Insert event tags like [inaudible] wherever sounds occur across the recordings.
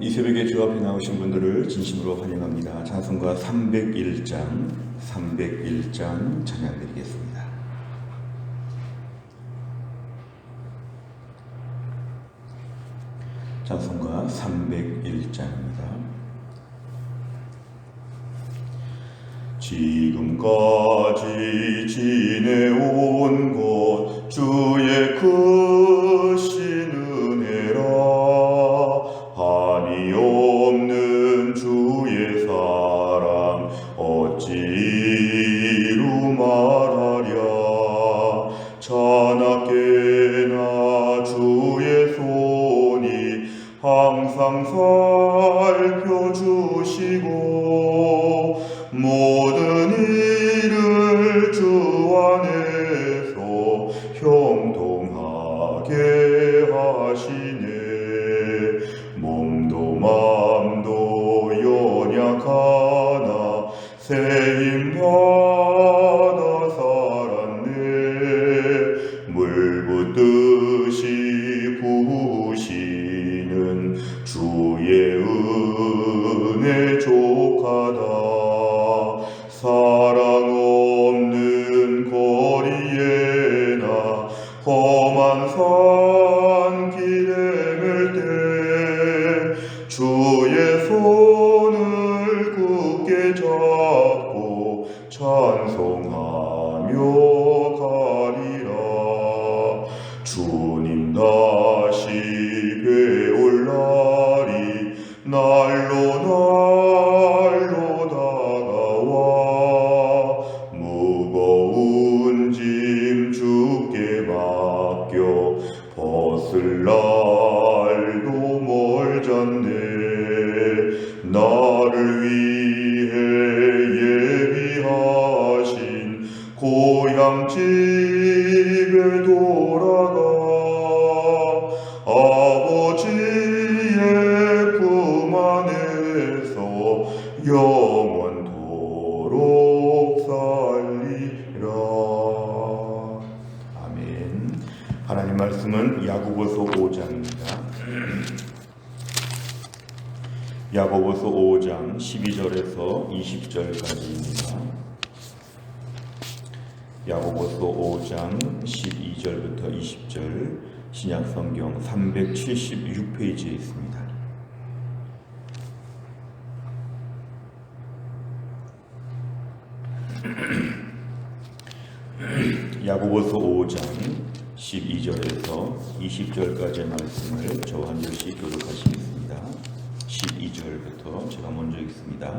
이 새벽에 주 앞에 나오신 분들을 진심으로 환영합니다. 찬송가 301장, 301장 찬양 드리겠습니다. 찬송가 301장입니다. 지금까지 지내온 것 주의 크 어 하나님 말씀은 야고보서 5장입니다 야고보서 5장 12절에서 20절까지입니다. 야고보서 5장 12절부터 20절 신약 성경 376페이지에 있습니다. [clears throat] 야고보서 5장 12절에서 20절까지의 말씀을 저와 한 절씩 교독하시겠습니다. 12절부터 제가 먼저 읽습니다.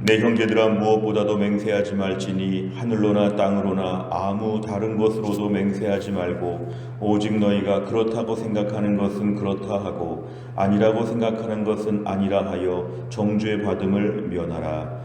내 형제들아 무엇보다도 맹세하지 말지니 하늘로나 땅으로나 아무 다른 것으로도 맹세하지 말고 오직 너희가 그렇다고 생각하는 것은 그렇다 하고 아니라고 생각하는 것은 아니라 하여 정죄 받음을 면하라.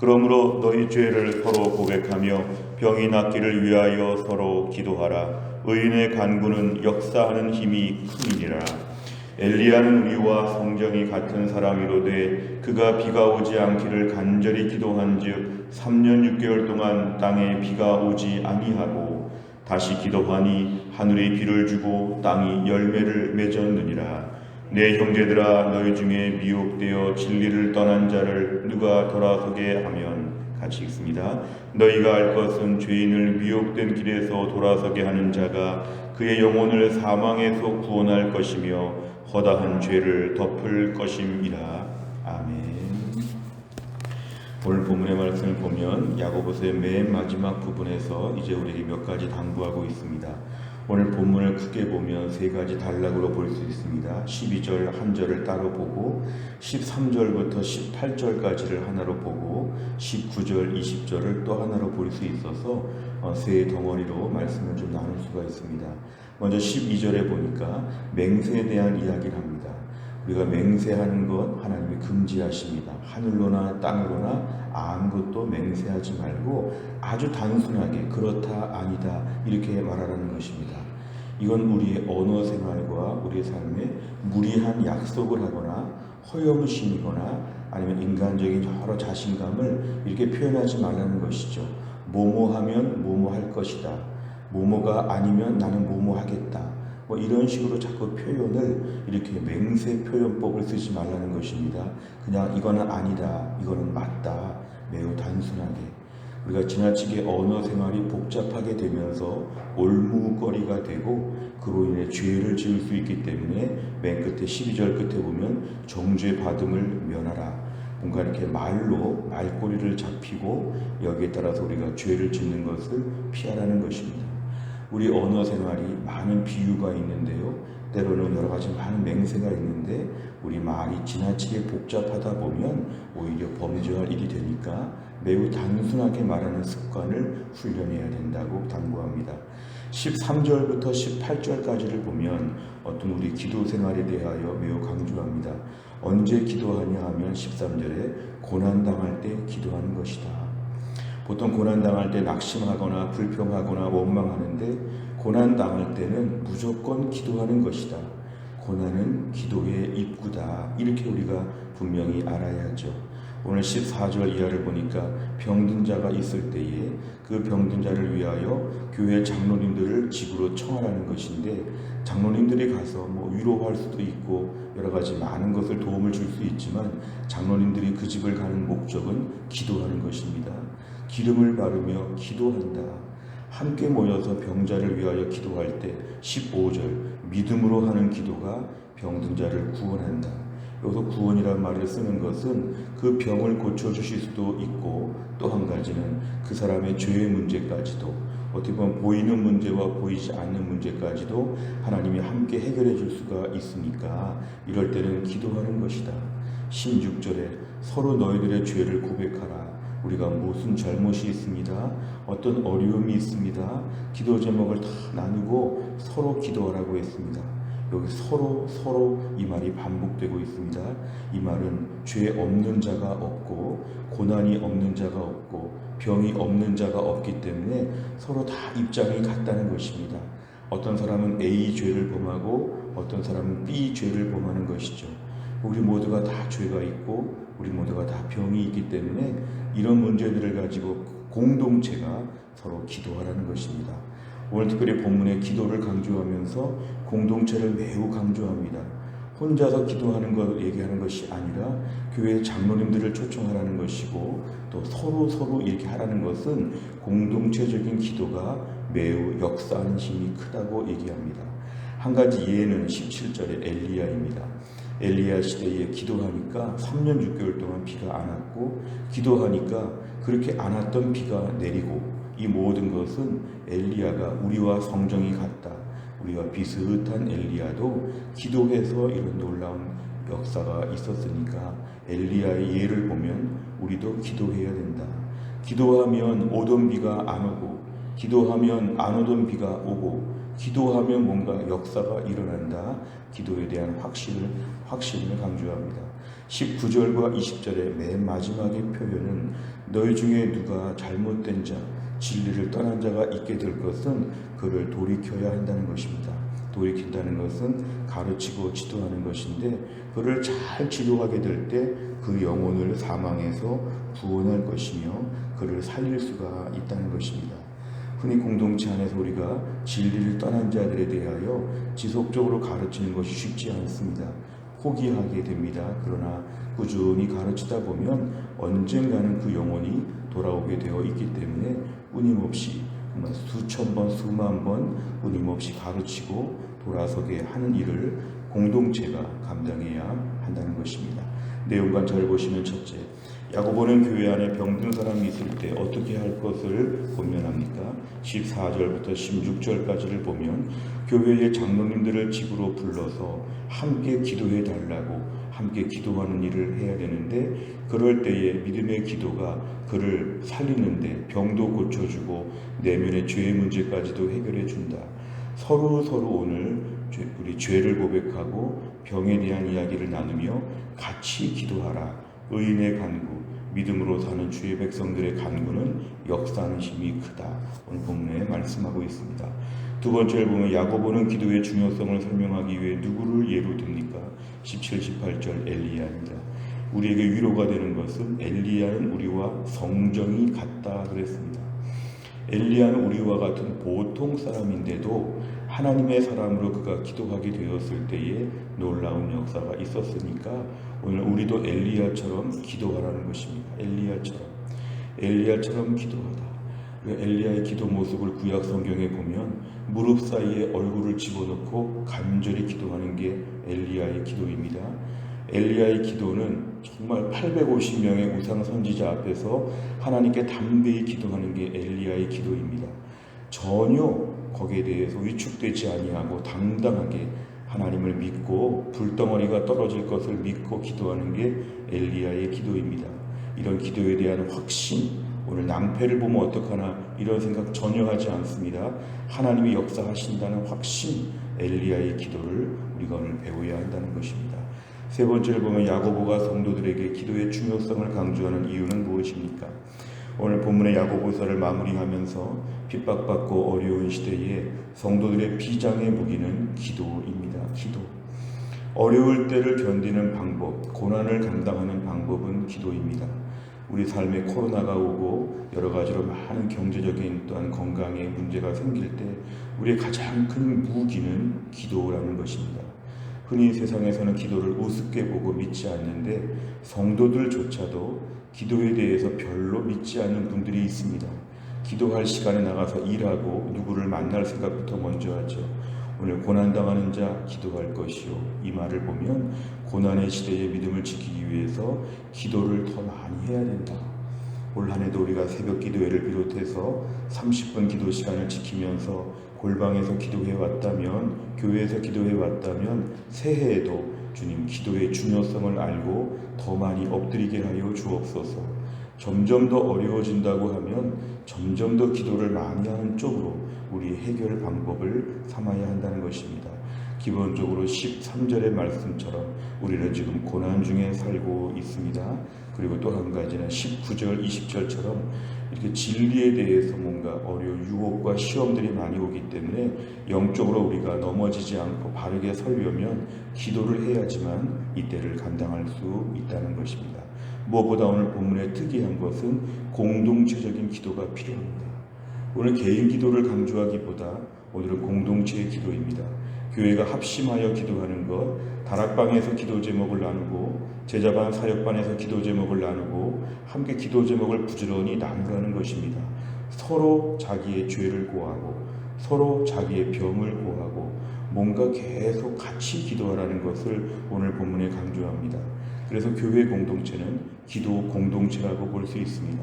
그러므로 너희 죄를 서로 고백하며 병이 낫기를 위하여 서로 기도하라. 의인의 간구는 역사하는 힘이 크니라. 엘리야는 우리와 성정이 같은 사람이로되 그가 비가 오지 않기를 간절히 기도한즉 3년 6개월 동안 땅에 비가 오지 아니하고 다시 기도하니 하늘이 비를 주고 땅이 열매를 맺었느니라 내 형제들아 너희 중에 미혹되어 진리를 떠난 자를 누가 돌아서게 하면 같이 읽습니다. 너희가 알 것은 죄인을 미혹된 길에서 돌아서게 하는 자가 그의 영혼을 사망에서 구원할 것이며 허다한 죄를 덮을 것임이라. 아멘. 오늘 본문의 말씀을 보면 야고보서의 맨 마지막 부분에서 이제 우리에게 몇 가지 당부하고 있습니다. 오늘 본문을 크게 보면 세 가지 단락으로 볼 수 있습니다. 12절 한 절을 따로 보고 13절부터 18절까지를 하나로 보고 19절, 20절을 또 하나로 볼 수 있어서 어, 세 덩어리로 말씀을 좀 나눌 수가 있습니다. 먼저 12절에 보니까 맹세에 대한 이야기를 합니다. 우리가 맹세하는 것 하나님이 금지하십니다. 하늘로나 땅으로나 아무것도 맹세하지 말고 아주 단순하게 그렇다 아니다 이렇게 말하라는 것입니다. 이건 우리의 언어 생활과 우리의 삶에 무리한 약속을 하거나 허영심이거나 아니면 인간적인 여러 자신감을 이렇게 표현하지 말라는 것이죠. 뭐뭐 하면 뭐뭐 할 것이다. 뭐뭐가 아니면 나는 뭐뭐 하겠다. 뭐 이런 식으로 자꾸 표현을 이렇게 맹세 표현법을 쓰지 말라는 것입니다. 그냥 이거는 아니다. 이거는 맞다. 매우 단순하게. 우리가 지나치게 언어 생활이 복잡하게 되면서 올무거리가 되고 그로 인해 죄를 지을 수 있기 때문에 맨 끝에 12절 끝에 보면 정죄 받음을 면하라. 뭔가 이렇게 말로 말꼬리를 잡히고 여기에 따라서 우리가 죄를 짓는 것을 피하라는 것입니다. 우리 언어 생활이 많은 비유가 있는데요. 때로는 여러 가지 많은 맹세가 있는데 우리 말이 지나치게 복잡하다 보면 오히려 범죄할 일이 되니까 매우 단순하게 말하는 습관을 훈련해야 된다고 당부합니다. 13절부터 18절까지를 보면 어떤 우리 기도 생활에 대하여 매우 강조합니다. 언제 기도하냐 하면 13절에 고난당할 때 기도하는 것이다. 보통 고난당할 때 낙심하거나 불평하거나 원망하는데 고난당할 때는 무조건 기도하는 것이다. 고난은 기도의 입구다. 이렇게 우리가 분명히 알아야죠. 오늘 14절 이하를 보니까 병든 자가 있을 때에 그 병든 자를 위하여 교회 장로님들을 집으로 청하라는 것인데 장로님들이 가서 뭐 위로할 수도 있고 여러 가지 많은 것을 도움을 줄 수 있지만 장로님들이 그 집을 가는 목적은 기도하는 것입니다. 기름을 바르며 기도한다. 함께 모여서 병자를 위하여 기도할 때 15절 믿음으로 하는 기도가 병든 자를 구원한다. 여기서 구원이라는 말을 쓰는 것은 그 병을 고쳐주실 수도 있고 또 한 가지는 그 사람의 죄의 문제까지도 어떻게 보면 보이는 문제와 보이지 않는 문제까지도 하나님이 함께 해결해 줄 수가 있으니까 이럴 때는 기도하는 것이다. 16절에 서로 너희들의 죄를 고백하라. 우리가 무슨 잘못이 있습니다. 어떤 어려움이 있습니다. 기도 제목을 다 나누고 서로 기도하라고 했습니다. 여기 서로 서로 이 말이 반복되고 있습니다. 이 말은 죄 없는 자가 없고 고난이 없는 자가 없고 병이 없는 자가 없기 때문에 서로 다 입장이 같다는 것입니다. 어떤 사람은 A 죄를 범하고 어떤 사람은 B 죄를 범하는 것이죠. 우리 모두가 다 죄가 있고 우리 모두가 다 병이 있기 때문에 이런 문제들을 가지고 공동체가 서로 기도하라는 것입니다. 오늘 특별히 본문의 기도를 강조하면서 공동체를 매우 강조합니다. 혼자서 기도하는 것 얘기하는 것이 아니라 교회 장로님들을 초청하라는 것이고 또 서로 서로 이렇게 하라는 것은 공동체적인 기도가 매우 역사하는 힘이 크다고 얘기합니다. 한 가지 예는 17절의 엘리야입니다. 엘리야 시대에 기도하니까 3년 6개월 동안 비가 안 왔고 기도하니까 그렇게 안 왔던 비가 내리고 이 모든 것은 엘리야가 우리와 성정이 같다. 우리와 비슷한 엘리야도 기도해서 이런 놀라운 역사가 있었으니까 엘리야의 예를 보면 우리도 기도해야 된다. 기도하면 오던 비가 안 오고 기도하면 안 오던 비가 오고 기도하면 뭔가 역사가 일어난다. 기도에 대한 확신을 확신을 강조합니다. 19절과 20절의 맨 마지막의 표현은 너희 중에 누가 잘못된 자, 진리를 떠난 자가 있게 될 것은 그를 돌이켜야 한다는 것입니다. 돌이킨다는 것은 가르치고 지도하는 것인데 그를 잘 지도하게 될 때 그 영혼을 사망해서 구원할 것이며 그를 살릴 수가 있다는 것입니다. 흔히 공동체 안에서 우리가 진리를 떠난 자들에 대하여 지속적으로 가르치는 것이 쉽지 않습니다. 포기하게 됩니다. 그러나 꾸준히 가르치다 보면 언젠가는 그 영혼이 돌아오게 되어 있기 때문에 끊임없이 수천 번, 수만 번 끊임없이 가르치고 돌아서게 하는 일을 공동체가 감당해야 한다는 것입니다. 내용과 잘 보시면 첫째, 야고보는 교회 안에 병든 사람이 있을 때 어떻게 할 것을 권면합니까? 14절부터 16절까지를 보면 교회의 장로님들을 집으로 불러서 함께 기도해 달라고 함께 기도하는 일을 해야 되는데 그럴 때에 믿음의 기도가 그를 살리는데 병도 고쳐주고 내면의 죄의 문제까지도 해결해 준다. 서로 서로 오늘 죄- 우리 죄를 고백하고 병에 대한 이야기를 나누며 같이 기도하라. 의인의 간구, 믿음으로 사는 주의 백성들의 간구는 역사하는 힘이 크다. 오늘 본문에 말씀하고 있습니다. 두 번째를 보면 야고보는 기도의 중요성을 설명하기 위해 누구를 예로 듭니까? 17, 18절 엘리야입니다. 우리에게 위로가 되는 것은 엘리야는 우리와 성정이 같다 그랬습니다. 엘리야는 우리와 같은 보통 사람인데도 하나님의 사람으로 그가 기도하게 되었을 때에 놀라운 역사가 있었으니까 오늘 우리도 엘리야처럼 기도하라는 것입니다. 엘리야처럼 엘리야처럼 기도하다. 그 엘리야의 기도 모습을 구약 성경에 보면 무릎 사이에 얼굴을 집어넣고 간절히 기도하는 게 엘리야의 기도입니다. 엘리야의 기도는 정말 850명의 우상 선지자 앞에서 하나님께 담대히 기도하는 게 엘리야의 기도입니다. 전혀 거기에 대해서 위축되지 아니하고 당당하게 하나님을 믿고 불덩어리가 떨어질 것을 믿고 기도하는 게 엘리야의 기도입니다. 이런 기도에 대한 확신, 오늘 낭패를 보면 어떡하나 이런 생각 전혀 하지 않습니다. 하나님이 역사하신다는 확신, 엘리야의 기도를 우리가 오늘 배워야 한다는 것입니다. 세 번째를 보면 야고보가 성도들에게 기도의 중요성을 강조하는 이유는 무엇입니까? 오늘 본문의 야고보서를 마무리하면서 핍박받고 어려운 시대에 성도들의 비장의 무기는 기도입니다. 기도. 어려울 때를 견디는 방법, 고난을 감당하는 방법은 기도입니다. 우리 삶에 코로나가 오고 여러 가지로 많은 경제적인 또한 건강에 문제가 생길 때 우리의 가장 큰 무기는 기도라는 것입니다. 흔히 세상에서는 기도를 우습게 보고 믿지 않는데 성도들조차도 기도에 대해서 별로 믿지 않는 분들이 있습니다. 기도할 시간에 나가서 일하고 누구를 만날 생각부터 먼저 하죠. 오늘 고난당하는 자 기도할 것이요. 이 말을 보면 고난의 시대의 믿음을 지키기 위해서 기도를 더 많이 해야 된다. 올 한 해도 우리가 새벽 기도회를 비롯해서 30분 기도 시간을 지키면서 골방에서 기도해 왔다면 교회에서 기도해 왔다면 새해에도 주님 기도의 중요성을 알고 더 많이 엎드리게 하여 주옵소서. 점점 더 어려워진다고 하면 점점 더 기도를 많이 하는 쪽으로 우리 해결 방법을 삼아야 한다는 것입니다. 기본적으로 13절의 말씀처럼 우리는 지금 고난 중에 살고 있습니다. 그리고 또 한 가지는 19절, 20절처럼 이렇게 진리에 대해서 뭔가 어려운 유혹과 시험들이 많이 오기 때문에 영적으로 우리가 넘어지지 않고 바르게 서려면 기도를 해야지만 이 때를 감당할 수 있다는 것입니다. 무엇보다 오늘 본문의 특이한 것은 공동체적인 기도가 필요합니다. 오늘 개인 기도를 강조하기보다 오늘은 공동체의 기도입니다. 교회가 합심하여 기도하는 것, 다락방에서 기도 제목을 나누고 제자반 사역반에서 기도 제목을 나누고 함께 기도 제목을 부지런히 나누라는 것입니다. 서로 자기의 죄를 고하고 서로 자기의 병을 고하고 뭔가 계속 같이 기도하라는 것을 오늘 본문에 강조합니다. 그래서 교회 공동체는 기도 공동체라고 볼 수 있습니다.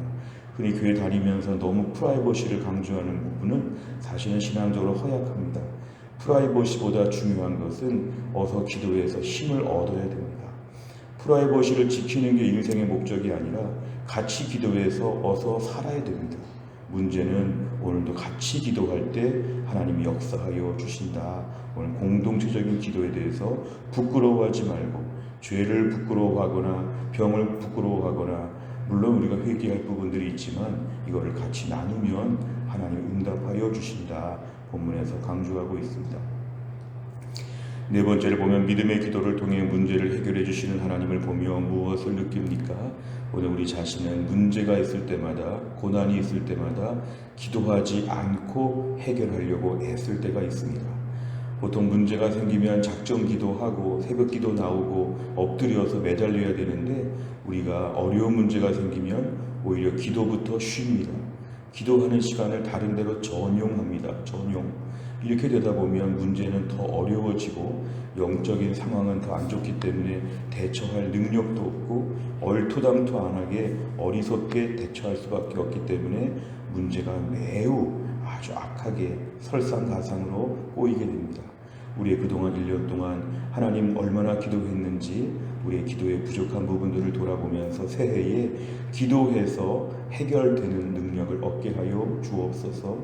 흔히 교회 다니면서 너무 프라이버시를 강조하는 부분은 사실은 신앙적으로 허약합니다. 프라이버시보다 중요한 것은 어서 기도해서 힘을 얻어야 됩니다. 프라이버시를 지키는 게 인생의 목적이 아니라 같이 기도해서 어서 살아야 됩니다. 문제는 오늘도 같이 기도할 때 하나님이 역사하여 주신다. 오늘 공동체적인 기도에 대해서 부끄러워하지 말고 죄를 부끄러워하거나 병을 부끄러워하거나 물론 우리가 회개할 부분들이 있지만 이거를 같이 나누면 하나님 응답하여 주신다. 본문에서 강조하고 있습니다. 네 번째를 보면 믿음의 기도를 통해 문제를 해결해 주시는 하나님을 보며 무엇을 느낍니까? 오늘 우리 자신은 문제가 있을 때마다 고난이 있을 때마다 기도하지 않고 해결하려고 애쓸 때가 있습니다. 보통 문제가 생기면 작정 기도하고 새벽 기도 나오고 엎드려서 매달려야 되는데 우리가 어려운 문제가 생기면 오히려 기도부터 쉽니다. 기도하는 시간을 다른 데로 전용합니다. 전용. 이렇게 되다 보면 문제는 더 어려워지고 영적인 상황은 더 안 좋기 때문에 대처할 능력도 없고 얼토당토 안 하게 어리석게 대처할 수밖에 없기 때문에 문제가 매우 아주 악하게 설상가상으로 꼬이게 됩니다. 우리의 그동안 1년 동안 하나님 얼마나 기도했는지 우리의 기도의 부족한 부분들을 돌아보면서 새해에 기도해서 해결되는 능력을 얻게 하여 주옵소서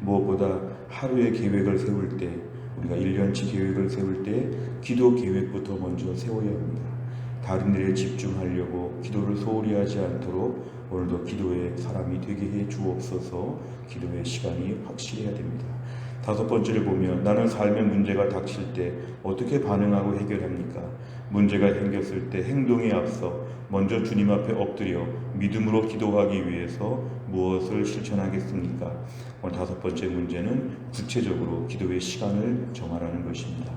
무엇보다 하루의 계획을 세울 때 우리가 1년치 계획을 세울 때 기도 계획부터 먼저 세워야 합니다. 다른 일에 집중하려고 기도를 소홀히 하지 않도록 오늘도 기도의 사람이 되게 해 주옵소서 기도의 시간이 확실해야 됩니다. 다섯 번째를 보면 나는 삶의 문제가 닥칠 때 어떻게 반응하고 해결합니까? 문제가 생겼을 때 행동에 앞서 먼저 주님 앞에 엎드려 믿음으로 기도하기 위해서 무엇을 실천하겠습니까? 다섯 번째 문제는 구체적으로 기도의 시간을 정하라는 것입니다.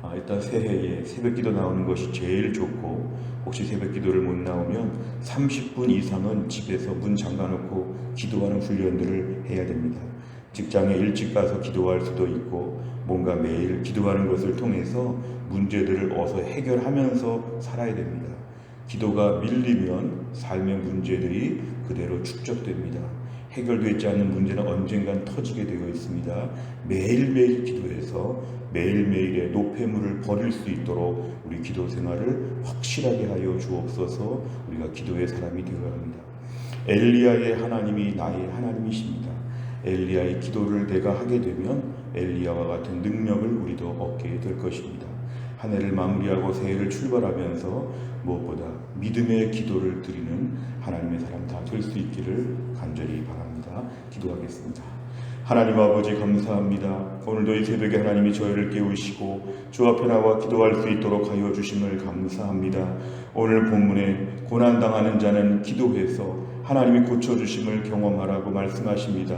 아, 일단 새해에 새벽 기도 나오는 것이 제일 좋고 혹시 새벽 기도를 못 나오면 30분 이상은 집에서 문 잠가놓고 기도하는 훈련들을 해야 됩니다. 직장에 일찍 가서 기도할 수도 있고 뭔가 매일 기도하는 것을 통해서 문제들을 어서 해결하면서 살아야 됩니다. 기도가 밀리면 삶의 문제들이 그대로 축적됩니다. 해결되지 않는 문제는 언젠간 터지게 되어 있습니다. 매일매일 기도해서 매일매일의 노폐물을 버릴 수 있도록 우리 기도 생활을 확실하게 하여 주옵소서 우리가 기도의 사람이 되어야 합니다. 엘리야의 하나님이 나의 하나님이십니다. 엘리야의 기도를 내가 하게 되면 엘리야와 같은 능력을 우리도 얻게 될 것입니다. 한 해를 마무리하고 새해를 출발하면서 무엇보다 믿음의 기도를 드리는 하나님의 사람 다 될 수 있기를 간절히 바랍니다. 기도하겠습니다. 하나님 아버지 감사합니다. 오늘도 이 새벽에 하나님이 저희를 깨우시고 주 앞에 나와 기도할 수 있도록 하여 주심을 감사합니다. 오늘 본문에 고난 당하는 자는 기도해서 하나님이 고쳐 주심을 경험하라고 말씀하십니다.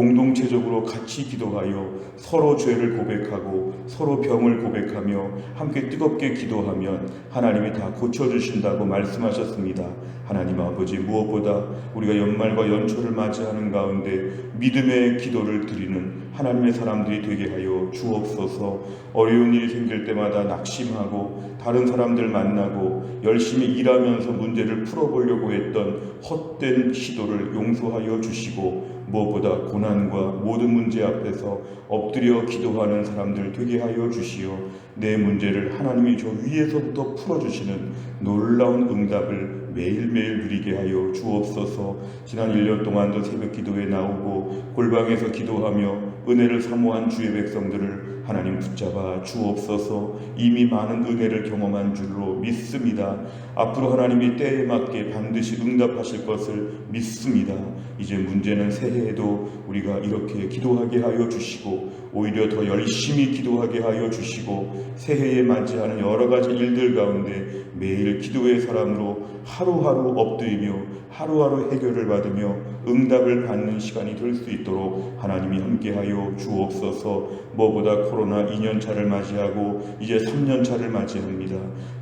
공동체적으로 같이 기도하여 서로 죄를 고백하고 서로 병을 고백하며 함께 뜨겁게 기도하면 하나님이 다 고쳐주신다고 말씀하셨습니다. 하나님 아버지 무엇보다 우리가 연말과 연초를 맞이하는 가운데 믿음의 기도를 드리는 하나님의 사람들이 되게 하여 주옵소서 어려운 일이 생길 때마다 낙심하고 다른 사람들 만나고 열심히 일하면서 문제를 풀어보려고 했던 헛된 시도를 용서하여 주시고 무엇보다 고난과 모든 문제 앞에서 엎드려 기도하는 사람들 되게 하여 주시어 내 문제를 하나님이 저 위에서부터 풀어주시는 놀라운 응답을 매일매일 누리게 하여 주옵소서 지난 1년 동안도 새벽 기도에 나오고 골방에서 기도하며 은혜를 사모한 주의 백성들을 하나님 붙잡아 주옵소서 이미 많은 은혜를 경험한 줄로 믿습니다. 앞으로 하나님이 때에 맞게 반드시 응답하실 것을 믿습니다. 이제 문제는 새해에도 우리가 이렇게 기도하게 하여 주시고 오히려 더 열심히 기도하게 하여 주시고 새해에 맞이하는 여러 가지 일들 가운데 매일 기도의 사람으로 하루하루 엎드리며 하루하루 해결을 받으며 응답을 받는 시간이 될 수 있도록 하나님이 함께하여 주옵소서 뭐보다 코로나 2년차를 맞이하고 이제 3년차를 맞이합니다.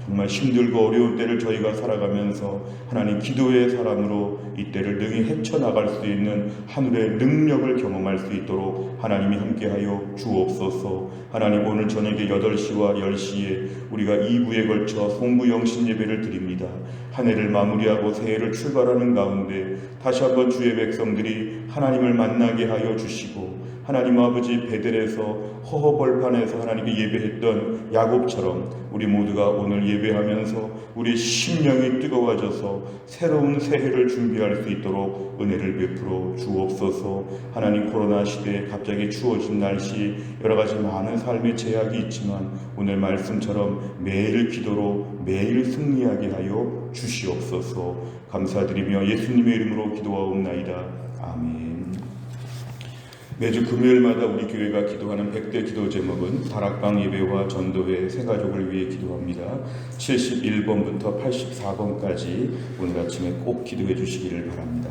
정말 힘들고 어려운 때를 저희가 살아가면서 하나님 기도의 사람으로 이 때를 능히 헤쳐나갈 수 있는 하늘의 능력을 경험할 수 있도록 하나님이 함께하여 주옵소서 하나님 오늘 저녁에 8시와 10시에 우리가 2부에 걸쳐 송구 영신 예배를 드립니다. 한 해를 마무리하고 새해를 출발하는 가운데 다시 한번 주의 백성들이 하나님을 만나게 하여 주시고 하나님 아버지 베델에서 허허벌판에서 하나님께 예배했던 야곱처럼 우리 모두가 오늘 예배하면서 우리 심령이 뜨거워져서 새로운 새해를 준비할 수 있도록 은혜를 베풀어 주옵소서 하나님 코로나 시대에 갑자기 추워진 날씨 여러 가지 많은 삶의 제약이 있지만 오늘 말씀처럼 매일 기도로 매일 승리하게 하여 주시옵소서 감사드리며 예수님의 이름으로 기도하옵나이다 아멘 매주 금요일마다 우리 교회가 기도하는 100대 기도 제목은 다락방 예배와 전도회 새 가족을 위해 기도합니다. 71번부터 84번까지 오늘 아침에 꼭 기도해 주시기를 바랍니다.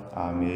아멘